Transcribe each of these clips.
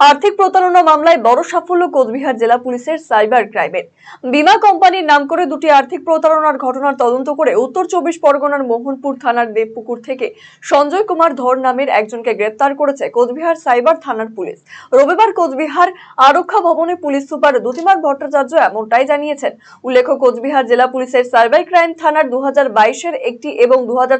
আর্থিক প্রতারণা মামলায় বড় সাফল্য কোচবিহার জেলা পুলিশের সাইবার ক্রাইমের বিমা কোম্পানির নাম করে দুটি আর্থিক প্রতারণার ঘটনার তদন্ত করে উত্তর চব্বিশ পরগনার মোহনপুর থানার দেবপুকুর থেকে সঞ্জয় কুমার ধর নামের একজনকে গ্রেপ্তার করেছে কোচবিহার সাইবার থানার পুলিশ। রবিবার কোচবিহার আরক্ষা ভবনে পুলিশ সুপার দুতিমার ভট্টাচার্য এমনটাই জানিয়েছেন। উল্লেখ্য, কোচবিহার জেলা পুলিশের সাইবার ক্রাইম থানার দু হাজার একটি এবং দু হাজার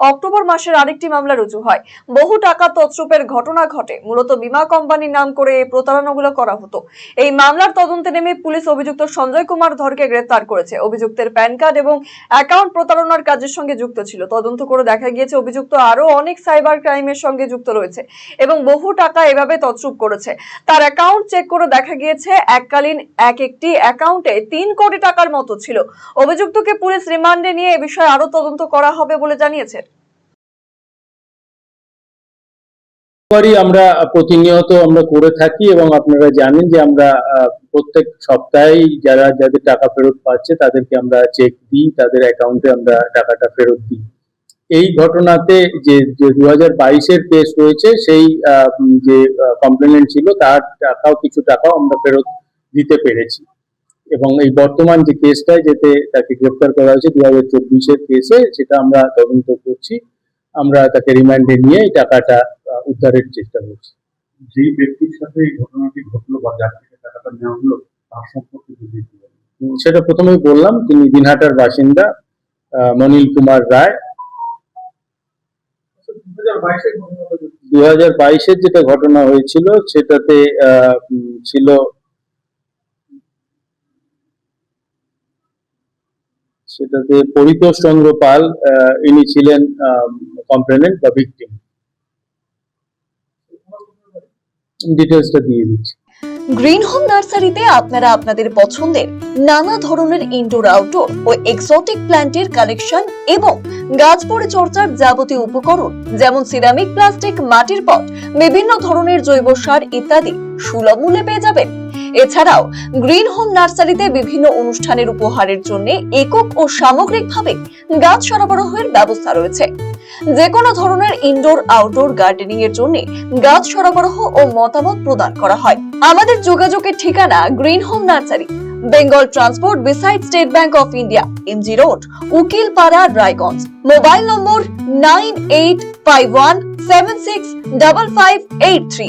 অক্টোবর মাসের আরেকটি মামলা রুজু হয়। বহু টাকা তছরূপের ঘটনা ঘটে। মূলত বীমা কোম্পানির নাম করে এই প্রতারণাগুলো করা হতো। এই মামলার তদন্তে নেমে পুলিশ অভিযুক্ত সঞ্জয় কুমার ধরকে গ্রেফতার করেছে। অভিযুক্তের প্যান কার্ড এবং অ্যাকাউন্ট প্রতারণার কাজের সঙ্গে যুক্ত ছিল। তদন্ত করে দেখা গিয়েছে, অভিযুক্ত আরও অনেক সাইবার ক্রাইমের সঙ্গে যুক্ত রয়েছে এবং বহু টাকা এভাবে তছরূপ করেছে। তার অ্যাকাউন্ট চেক করে দেখা গিয়েছে, এককালীন এক একটি অ্যাকাউন্টে তিন কোটি টাকার মতো ছিল। অভিযুক্তকে পুলিশ রিমান্ডে নিয়ে এ বিষয়ে আরও তদন্ত করা হবে বলে জানিয়েছে। বারই আমরা প্রতিনিয়ত আমরা করে থাকি এবং আপনারা জানেন যে আমরা প্রত্যেক সপ্তাহেই যারা যাদের টাকা ফেরত পাচ্ছে তাদেরকে আমরা চেক দিই, তাদের অ্যাকাউন্টে আমরা টাকাটা ফেরত দিই। এই ঘটনাতে যে দু হাজার বাইশের কেস রয়েছে সেই যে কমপ্লেনেন্ট ছিল তার টাকাও, কিছু টাকাও আমরা ফেরত দিতে পেরেছি। এবং এই বর্তমান যে কেসটায় যেতে তাকে গ্রেপ্তার করা হয়েছে দু হাজার চব্বিশের কেসে সেটা আমরা তদন্ত করছি। আমরা তাকে রিমান্ডে নিয়ে এই টাকাটা উদ্ধারের চেষ্টা করছি। যে ব্যক্তির সাথে এই ঘটনাটি ঘটলো বা যার থেকে টাকাটা নেওয়া হলো তার সম্পর্কে যদি সেটা প্রথমেই বললাম তিনি দিনহাটার বাসিন্দা মনিল কুমার রায়। দু হাজার বাইশের যেটা ঘটনা হয়েছিল সেটাতে আহ, ছিল সেটাতে পরিতোষ চন্দ্র পাল ইনি ছিলেন কমপ্লেনেন্ট বা ভিকটিম। ডিটেলসটা দিয়ে দিচ্ছি। গ্রিন হোম নার্সারিতে আপনারা আপনাদের পছন্দের নানা ধরনের ইনডোর আউটডোর ও এক্সোটিক প্ল্যান্টের কালেকশন এবং গাছ পরিচর্যার যাবতীয় উপকরণ, যেমন সিরামিক প্লাস্টিক মাটির পট বিভিন্ন ধরনের জৈব সার ইত্যাদি সুলভ মূল্যে পেয়ে যাবেন। এছাড়াও গ্রিন হোম নার্সারিতে বিভিন্ন অনুষ্ঠানের উপহারের জন্য একক ও সামগ্রিকভাবে গাছ সরবরাহের ব্যবস্থা রয়েছে। যে কোনো ধরনের ইনডোর আউটডোর গার্ডেনিং এর জন্য গাছ সরবরাহ ও মতামত প্রদান করা হয়। আমাদের যোগাযোগের ঠিকানা green home nursery Bengal transport beside State Bank of India MG road Ukilpara, Raiganj. Mobile number nine eight five one seven six double five eight three